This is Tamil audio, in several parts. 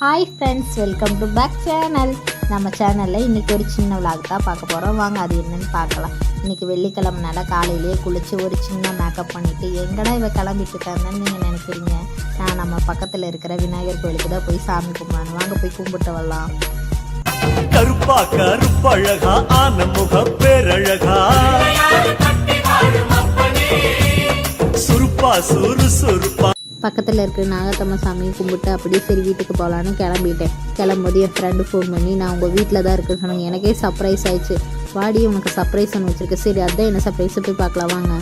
Hi friends welcome to back channel நம்ம சேனலில் இன்றைக்கி ஒரு சின்ன விளாக் தான் பார்க்க போகிறோம் வாங்க அது என்னன்னு பார்க்கலாம். இன்றைக்கி வெள்ளிக்கிழமைனால காலையிலேயே குளித்து ஒரு சின்ன மேக்கப் பண்ணிவிட்டு எங்கடா இவ கிளம்பிட்டு இருக்காங்கன்னு நீங்கள் நினைக்கிறீங்க? நான் நம்ம பக்கத்தில் இருக்கிற விநாயகர் கோயிலுக்கு தான் போய் சாமி கும்பிடணும். வாங்க போய் கும்பிட்டு வரலாம். கருப்பா கருப்பழகா ஆன முக பேரழகா சுருப்பா சுறு சுருப்பா. பக்கத்தில் இருக்கிற நாகத்தம்ம சாமியை கும்பிட்டு அப்படியே சரி வீட்டுக்கு போகலான்னு கிளம்பிட்டேன். கிளம்பும்போது என் ஃப்ரெண்டு ஃபோன் பண்ணி நான் உங்கள் வீட்டில் தான் இருக்கேன்னு சொன்னாங்க எனக்கே சர்ப்ரைஸ் ஆயிடுச்சு. வாடி உனக்கு சர்ப்ரைஸ் ஒன்று வச்சிருக்கேன் சரி அதான் என்ன சர்ப்ரைஸை போய் பார்க்கலாம் வாங்க.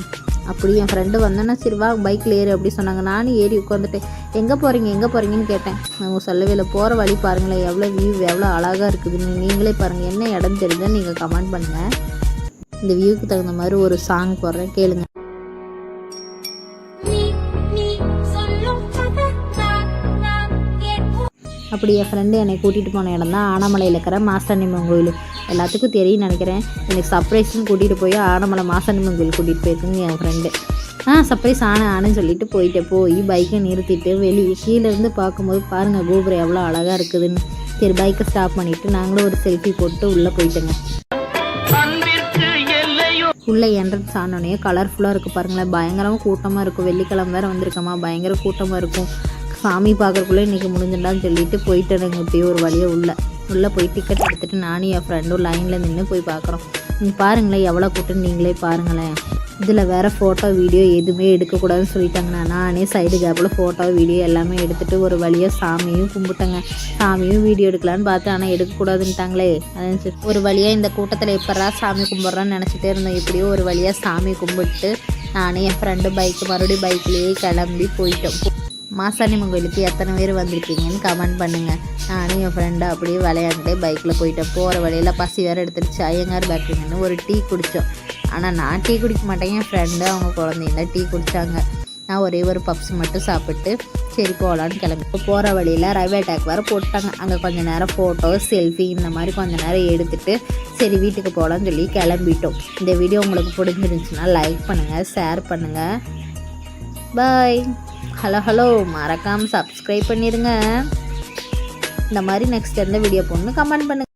அப்படி என் ஃப்ரெண்டு வந்தேன்னா சரி வா பைக்கில் ஏறு அப்படி சொன்னாங்க. நானும் ஏறி உட்காந்துட்டேன் எங்கே போகிறீங்க எங்கே போகிறீங்கன்னு கேட்டேன். அவங்க சொல்லவே இல்லை. போகிற வழி பாருங்களேன். எவ்வளோ வியூ எவ்வளோ அழகாக இருக்குதுன்னு நீங்களே பாருங்கள் என்ன இடம் தெரிஞ்சால் நீங்கள் கமெண்ட் பண்ணுங்கள் இந்த வியூக்கு தகுந்த மாதிரி ஒரு சாங் போடுறேன். கேளுங்கள் அப்படி என் ஃப்ரெண்டு என்னை கூட்டிகிட்டு போன இடம் தான் ஆனமலையில் இருக்கிற மாசாணியம்மன் கோயில். எல்லாத்துக்கும் தெரியும் நினைக்கிறேன். எனக்கு சர்ப்ரைஸ்னு கூட்டிகிட்டு போய் ஆனமலை மாசாணியம்மன் கோயில் கூட்டிகிட்டு போயிருக்குங்க என் ஃப்ரெண்டு ஆ சர்ப்ரைஸ் ஆன ஆனேன்னு சொல்லிட்டு போயிட்டேன் போய் பைக்கை நிறுத்திட்டு வெளியே கீழேருந்து பார்க்கும்போது பாருங்கள் கோபுரம் எவ்வளோ அழகாக இருக்குதுன்னு. சரி பைக்கை ஸ்டாப் பண்ணிவிட்டு நாங்களும் ஒரு செல்ஃபி போட்டு உள்ளே போயிட்டோங்க. உள்ளே என்ட்ரன்ஸ் ஆனோடனே கலர்ஃபுல்லாக இருக்குது பாருங்களேன். பயங்கரமாக கூட்டமாக இருக்கும். வெள்ளிக்கிழமை வேறு வந்திருக்கமா? பயங்கர கூட்டமாக இருக்கும். சாமி பார்க்கறக்குள்ளே இன்றைக்கி முடிஞ்சிடலான்னு சொல்லிட்டு போயிட்டு நாங்கள் இப்படியே ஒரு வழியாக உள்ளே. உள்ளே போய் டிக்கெட் எடுத்துகிட்டு நானும் என் ஃப்ரெண்டும் லைனில் நின்று போய் பார்க்குறோம். நீங்கள் பாருங்களேன் எவ்வளோ கூட்டம் நீங்களே பாருங்களேன். இதில் வேறு ஃபோட்டோ வீடியோ எதுவுமே எடுக்கக்கூடாதுன்னு சொல்லிட்டாங்கண்ணா நானே சைடு கேப்பில் ஃபோட்டோ வீடியோ எல்லாமே எடுத்துகிட்டு ஒரு வழியாக சாமியும் கும்பிட்டேங்க. சாமியும் வீடியோ எடுக்கலான்னு பார்த்தேன் ஆனால் எடுக்கக்கூடாதுன்ட்டாங்களே. அதான் சரி. ஒரு வழியாக இந்த கூட்டத்தில் எப்படா சாமி கும்பிட்றான்னு நினச்சிட்டே இருந்தோம். இப்படியோ ஒரு வழியாக சாமி கும்பிட்டு நானே என் ஃப்ரெண்டு பைக்கு மறுபடியும் பைக்லேயே கிளம்பி போயிட்டோம். மாசாணியம்மன் கோயிலுக்கு எத்தனை பேர் வந்திருக்கீங்கன்னு கமெண்ட் பண்ணுங்கள் நானும் என் ஃப்ரெண்டு அப்படியே விளையாண்டுட்டே பைக்கில் போயிட்டேன். போகிற வழியில் பசி வேறு எடுத்துருச்சு. ஐயங்கார் பேக்கரிங்கன்னு ஒரு டீ குடித்தோம் ஆனால் நான் டீ குடிக்க மாட்டேன். என் ஃப்ரெண்டு அவங்க குழந்தைங்க டீ குடித்தாங்க நான் ஒரே ஒரு பப்ஸ் மட்டும் சாப்பிட்டு சரி போகலான்னு கிளம்பி. இப்போ போகிற வழியில் ரயில்வே டேக் வேறு போட்டாங்க. அங்கே கொஞ்சம் நேரம் ஃபோட்டோ செல்ஃபி இந்த மாதிரி கொஞ்சம் நேரம் எடுத்துகிட்டு சரி வீட்டுக்கு போகலான்னு சொல்லி கிளம்பிட்டோம். இந்த வீடியோ உங்களுக்கு பிடிச்சிருந்துச்சுன்னா லைக் பண்ணுங்கள் ஷேர் பண்ணுங்கள் பாய் ஹலோ ஹலோ மறக்காம சப்ஸ்கிரைப் பண்ணிடுங்க இந்த மாதிரி நெக்ஸ்ட் எந்த வீடியோ போடணும் கமெண்ட் பண்ணுங்க.